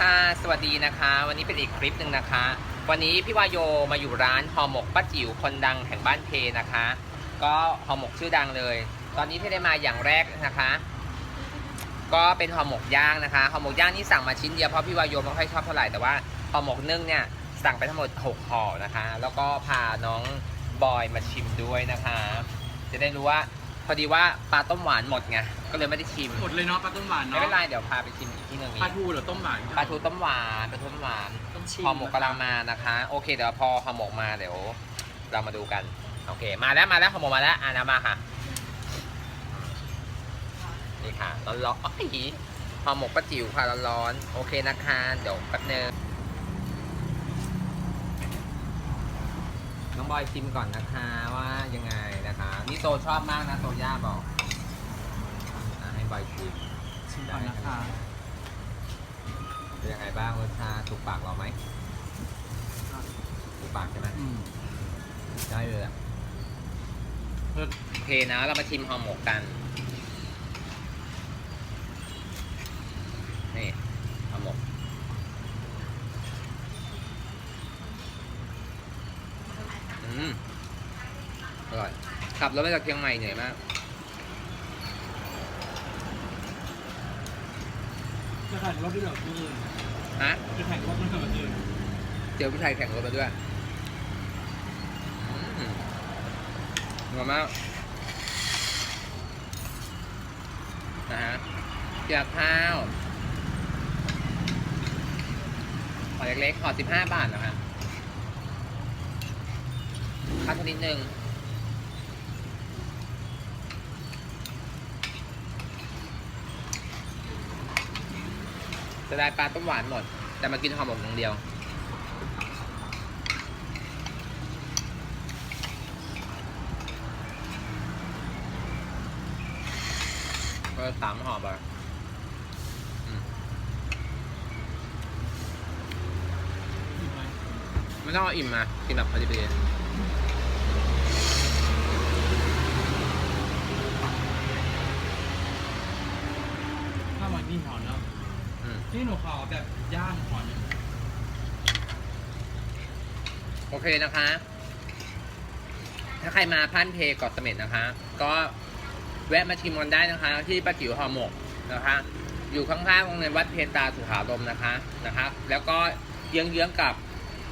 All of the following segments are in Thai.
ค่ะ สวัสดีนะคะ วันนี้เป็นอีกคลิปหนึ่งนะคะ วันนี้พี่วายโยมาอยู่ร้านห่อหมกป้าจิ๋วคนดังแห่งบ้านเพนะคะ ก็ห่อหมกชื่อดังเลย ตอนนี้ที่ได้มาอย่างแรกนะคะ ก็เป็นห่อหมกย่างนะคะห่อหมกย่างนี่สั่งมาชิ้นเดียวเพราะพี่วายโยไม่ค่อยชอบเท่าไหร่แต่ว่าห่อหมกนึ่งเนี่ยสั่งไปทั้งหมด6ห่อนะคะ แล้วก็พาน้องบอยมาชิมด้วยนะคะ จะได้รู้ว่า พอดีว่าปลาต้มหวานหมดไงก็เลยไม่ได้ชิม หมดเลยเนาะปลาต้มหวานไม่เนาะเป็นไรเดี๋ยวพาไปชิมอีกที่หนึ่งปลาทูหรือต้มหวานปลาทูต้มหวานปลาทูต้มหวานต้องชิมห่อหมกกำลังมานะคะ โอเคเดี๋ยวพอห่อหมกมาเดี๋ยวเรามาดูกัน โอเค มาแล้วมาแล้วห่อหมกมาแล้วอ่านะมาค่ะนี่ค่ะร้อนร้อนๆอยห่อหมกป้าจิ๋วค่ะร้อนๆโอเคนะคะเดี๋ยวแป๊บนึงน้องบอยชิมก่อนนะคะว่ายังไง นะคะนี่โตชอบมากนะ โตย่าบอกอะให้บอยชิมชิมก่อนนะคะเป็นยังไงบ้างรสชาติถูกปากเราไหมถูกปากใช่ไหมอืมได้เลยอะเลิศโอเคนะ เรามาชิมห่อหมกกัน นี่ห่อหมก อืม อร่อย ขับรถมาจากเชียงใหม่เหนื่อยมาก จะแข่งรถด้วยเหรอพี่ฮะ จะแข่งรถด้วยเหรอพี่เจอผู้ชายแข่งรถมาด้วยอืมงามมากนะฮะเกี๊ยวข้าวห่อเล็กๆห่อสิบห้าบาทนะฮะค่าเท่านิดนึง จะได้ปลาต้มหวานหมด แต่มากินห่อหมกอย่างเดียว ก็สามห่อไปอืมอิ่มไม่ต้องเอาอิ่มมา กินแบบพอดีพอดีข้าวมันนี่หอนเนาะ ที่หนูขอแบบย่างหอนเนี่ยโอเคนะคะ ถ้าใครมาพันเพเกาะเสม็ดนะคะ ก็แวะมาชิมกันได้นะคะ ที่ป้าจิ๋วห่อหมกนะคะ อยู่ข้างๆโรงเรียนวัดเพนตาสุขารมนะคะนะคะแล้วก็เยื้องๆกับ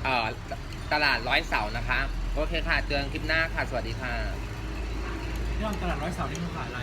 เอ่อตลาดร้อยเสานะคะ โอเคค่ะ เจอกันคลิปหน้าค่ะ สวัสดีค่ะที่เราตลาดร้อยเสาร์นี่มันขายอะไร